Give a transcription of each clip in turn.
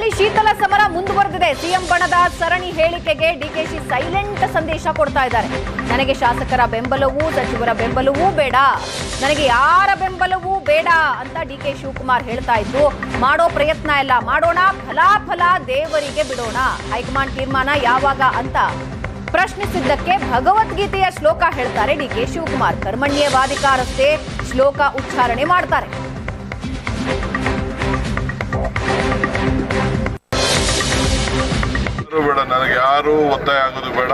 ಬೆಂಗಳೂರಿನಲ್ಲಿ ಶೀತಲ ಸಮರ ಮುಂದುವರೆದಿದೆ. ಸಿಎಂ ಬಣದ ಸರಣಿ ಹೇಳಿಕೆಗೆ ಡಿಕೆಶಿ ಸೈಲೆಂಟ್ ಸಂದೇಶ ಕೊಡ್ತಾ ಇದ್ದಾರೆ. ನನಗೆ ಶಾಸಕರ ಬೆಂಬಲವೂ, ಸಚಿವರ ಬೆಂಬಲವೂ ಬೇಡ. ನನಗೆ ಯಾರ ಬೆಂಬಲವೂ ಬೇಡ ಅಂತ ಡಿ ಕೆ ಶಿವಕುಮಾರ್ ಹೇಳ್ತಾ ಇದ್ದು ಮಾಡೋ ಪ್ರಯತ್ನ ಎಲ್ಲ ಮಾಡೋಣ, ಫಲಾಫಲ ದೇವರಿಗೆ ಬಿಡೋಣ. ಹೈಕಮಾಂಡ್ ತೀರ್ಮಾನ ಯಾವಾಗ ಅಂತ ಪ್ರಶ್ನಿಸಿದ್ದಕ್ಕೆ ಭಗವದ್ಗೀತೆಯ ಶ್ಲೋಕ ಹೇಳ್ತಾರೆ ಡಿ ಕೆ ಶಿವಕುಮಾರ್ ಕರ್ಮಣ್ಯವಾಧಿಕಾರಸ್ಥೆ ಶ್ಲೋಕ ಉಚ್ಚಾರಣೆ ಮಾಡ್ತಾರೆ. ಬೇಡ ನನಗೆ ಯಾರು ಒತ್ತಾಯ ಆಗೋದು ಬೇಡ.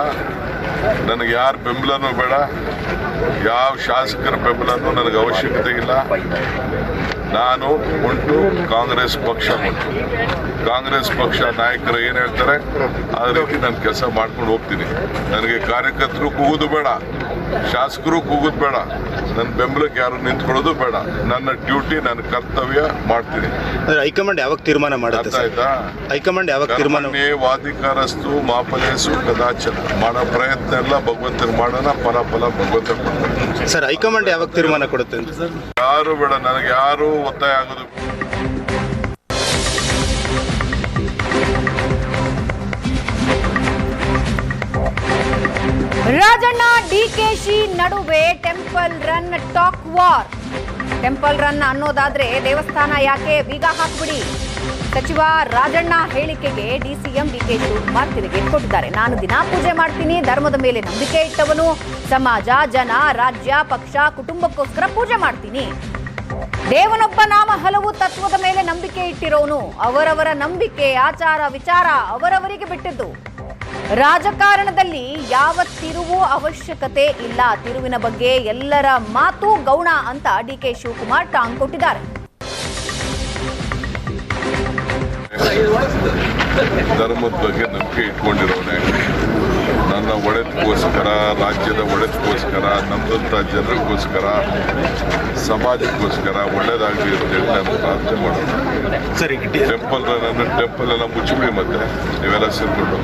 ನನಗೆ ಯಾರು ಬೆಂಬಲನೂ ಬೇಡ. ಯಾವ ಶಾಸಕರ ಬೆಂಬಲನೂ ನನಗೆ ಅವಶ್ಯಕತೆ ಇಲ್ಲ. ನಾನು ಉಂಟು, ಕಾಂಗ್ರೆಸ್ ಪಕ್ಷ ಉಂಟು. ಕಾಂಗ್ರೆಸ್ ಪಕ್ಷ ನಾಯಕರು ಏನು ಹೇಳ್ತಾರೆ? ಆ ರೀತಿ ನಾನು ಕೆಲಸ ಮಾಡ್ಕೊಂಡು ಹೋಗ್ತೀನಿ. ನನಗೆ ಕಾರ್ಯಕರ್ತರು ಕೂಗೋದು ಬೇಡ. ಶಾಸಕರು ಕೂಗೋದು ಬೇಡ. ನನ್ನ ಬೆಂಬಲಕ್ಕೆ ಯಾರು ನಿಂತ್ಕೊಳ್ಳೋದು ಬೇಡ. ನನ್ನ ಡ್ಯೂಟಿ ನನ್ನ ಕರ್ತವ್ಯ ಮಾಡ್ತೀನಿ. ಹೈಕಮಾಂಡ್ ಯಾವಾಗ ತೀರ್ಮಾನ ಮಾಡುತ್ತೆ ಆಯ್ತಾ? ಹೈಕಮಾಂಡ್ ಯಾವಾಗ ತೀರ್ಮಾನ ವಾದಿಕಾರಸ್ತು ಮಾಪಲೇಸು ಕದಾಚನ. ಮಾಡೋ ಪ್ರಯತ್ನ ಎಲ್ಲ ಭಗವಂತನ ಮಾಡೋಣ ಫಲ ಫಲ ಭಗವಂತ ಸರ್ ಹೈಕಮಾಂಡ್ ಯಾವಾಗ ತೀರ್ಮಾನ ಕೊಡುತ್ತೆ ಯಾರು ಬೇಡ ನನಗೆ ಯಾರು ಒತ್ತಾಯ ಆಗೋದು ಡಿಕೆಶಿ ನಡುವೆ temple run talk war. Temple run ಅನ್ನೋದಾದ್ರೆ ದೇವಸ್ಥಾನ ಯಾಕೆ ಬೀಗ ಹಾಕ್ಬಿಡಿ? ಸಚಿವ ರಾಜಣ್ಣ ಹೇಳಿಕೆಗೆ ಡಿಸಿಎಂ ಡಿಕೆ ಶಿವಕುಮಾರ್ ತಿರುಗಿ ಕೊಟ್ಟಿದ್ದಾರೆ. ನಾನು ದಿನಾ ಪೂಜೆ ಮಾಡ್ತೀನಿ, ಧರ್ಮದ ಮೇಲೆ ನಂಬಿಕೆ ಇಟ್ಟವನು, ಸಮಾಜ, ಜನ, ರಾಜ್ಯ, ಪಕ್ಷ, ಕುಟುಂಬಕ್ಕೋಸ್ಕರ ಪೂಜೆ ಮಾಡ್ತೀನಿ. ದೇವನೊಬ್ಬ ನಾಮ ಹಲವು ತತ್ವದ ಮೇಲೆ ನಂಬಿಕೆ ಇಟ್ಟಿರೋನು. ಅವರವರ ನಂಬಿಕೆ, ಆಚಾರ, ವಿಚಾರ ಅವರವರಿಗೆ ಬಿಟ್ಟಿದ್ದು. ರಾಜಕಾರಣದಲ್ಲಿ ಯಾವ ತಿರುವು ಅವಶ್ಯಕತೆ ಇಲ್ಲ. ತಿರುವಿನ ಬಗ್ಗೆ ಎಲ್ಲರ ಮಾತು ಗೌಣ ಅಂತ ಡಿ ಕೆ ಶಿವಕುಮಾರ್ ಟಾಂಗ್ ಕೊಟ್ಟಿದ್ದಾರೆ. ಧರ್ಮದ ಬಗ್ಗೆ ನಂಬಿಕೆ ಇಟ್ಕೊಂಡಿರೋನೆ. ನನ್ನ ಒಡೆತಕ್ಕೋಸ್ಕರ ರಾಜ್ಯದ ಒಡೆತಕ್ಕೋಸ್ಕರ ನಮ್ಮದಂಥ ಜನರಿಗೋಸ್ಕರ ಸಮಾಜಕ್ಕೋಸ್ಕರ ಒಳ್ಳೇದಾಗಲಿ ಅಂತೇಳಿ ನಾನು ಪ್ರಾರ್ಥನೆ ಮಾಡೋಣ. ಸರಿ ಟೆಂಪಲ್ ನನ್ನ ಟೆಂಪಲ್ ಎಲ್ಲ ಮುಚ್ಚಿಬಿಡಿ ಮತ್ತೆ ನೀವೆಲ್ಲ ಸೇರಿಕೊಂಡು.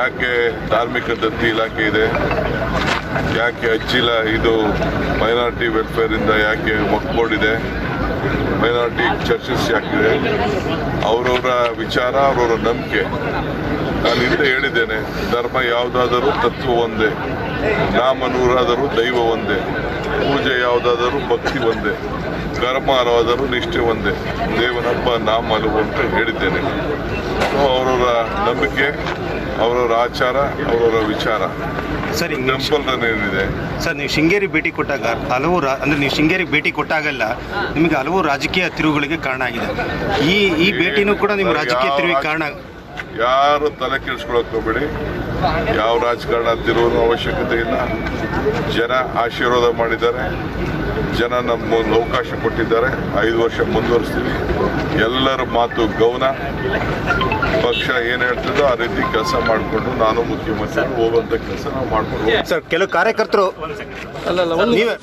ಯಾಕೆ ಧಾರ್ಮಿಕ ದತ್ತಿ ಇಲಾಖೆ ಇದೆ? ಯಾಕೆ ಅಜ್ಜಿಲ ಇದು ಮೈನಾರಿಟಿ ವೆಲ್ಫೇರಿಂದ ಯಾಕೆ ವಕ್ಫ್ ಇದೆ? ಮೈನಾರಿಟಿ ಚರ್ಚಸ್ ಯಾಕಿದೆ? ಅವರವರ ವಿಚಾರ ಅವರವರ ನಂಬಿಕೆ. ನಾನು ಹಿಂದೆ ಹೇಳಿದ್ದೇನೆ ಧರ್ಮ ಯಾವುದಾದರೂ ತತ್ವ ಒಂದೇ ನಾಮ ನೂರಾದರೂ ದೈವ ಒಂದೇ ಪೂಜೆ ಯಾವುದಾದರೂ ಭಕ್ತಿ ಒಂದೇ ಕರ್ಮ ಹಲವಾದರೂ ನಿಷ್ಠೆ ಒಂದೇ. ದೇವನಪ್ಪ ನಾಮ ಅಂತ ಹೇಳಿದ್ದೇನೆ. ಅವರವರ ನಂಬಿಕೆ ಅವರವರ ಆಚಾರ ಅವರವರ ವಿಚಾರ. ಸರ್ ಟೆಂಪಲ್ ಏನಿದೆ ಸರ್ ನೀವು ಶೃಂಗೇರಿ ಭೇಟಿ ಕೊಟ್ಟಾಗ ಹಲವು ಅಂದ್ರೆ ನೀವು ಶೃಂಗೇರಿ ಭೇಟಿ ಕೊಟ್ಟಾಗಲ್ಲ ನಿಮಗೆ ಹಲವು ರಾಜಕೀಯ ತಿರುವುಗಳಿಗೆ ಕಾರಣ ಆಗಿದೆ. ಈ ಈ ಭೇಟಿನೂ ಕೂಡ ನಿಮ್ಮ ರಾಜಕೀಯ ತಿರುವಿಗೆ ಕಾರಣ ಯಾರು ತಲೆ ಕೆಡಿಸ್ಕೊಳಕ್ ಹೋಗ್ಬೇಡಿ. ಯಾವ ರಾಜಕಾರಣ ತಿರುವು ಅವಶ್ಯಕತೆ ಇಲ್ಲ. ಜನ ಆಶೀರ್ವಾದ ಮಾಡಿದ್ದಾರೆ. ಜನ ನಮ್ಮ ಅವಕಾಶ ಕೊಟ್ಟಿದ್ದಾರೆ. ಐದು ವರ್ಷ ಮುಂದುವರಿಸ್ತೀವಿ. ಎಲ್ಲರ ಮಾತು ಗೌನ ಪಕ್ಷ ಏನು ಹೇಳ್ತದೋ ಆ ರೀತಿ ಕೆಲಸ ಮಾಡಿಕೊಂಡು ನಾನು ಮುಖ್ಯಮಂತ್ರಿ ಹೋಗುವಂಥ ಕೆಲಸ ನಾವು ಮಾಡ್ಕೊಂಡು. ಸರ್ ಕೆಲವು ಕಾರ್ಯಕರ್ತರು ನೀವೇ